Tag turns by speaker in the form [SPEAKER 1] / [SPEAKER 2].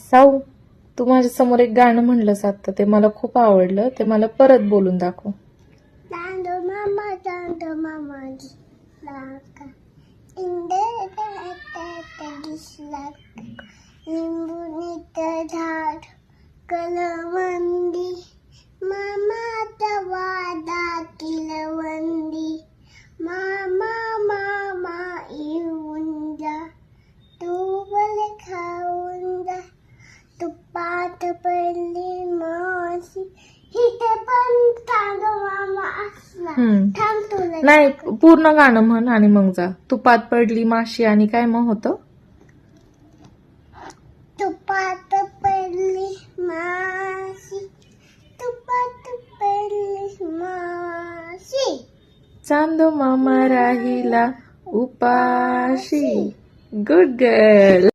[SPEAKER 1] साऊ तू माझ्यासमोर एक गाणं म्हणलंस आता ते मला खूप आवडलं ते मला परत बोलून दाखव
[SPEAKER 2] Dando mama, dando mama, dislaka. Inde dislaka. लिंबुनीचं झाड कलवंदी मामाचा वादा किलवंदी मामा मामा येऊन जा तू बले खाऊन जा पडली माशी इथे पण असला
[SPEAKER 1] हम्म.
[SPEAKER 2] थांब तुला
[SPEAKER 1] नाही पूर्ण गाणं म्हण आणि मग जा. तुपात पडली माशी आणि काय मग होतं?
[SPEAKER 2] तुपात पडली माशी. तुपात पडली माशी.
[SPEAKER 1] चांदो मामा राहिला उपाशी. Good girl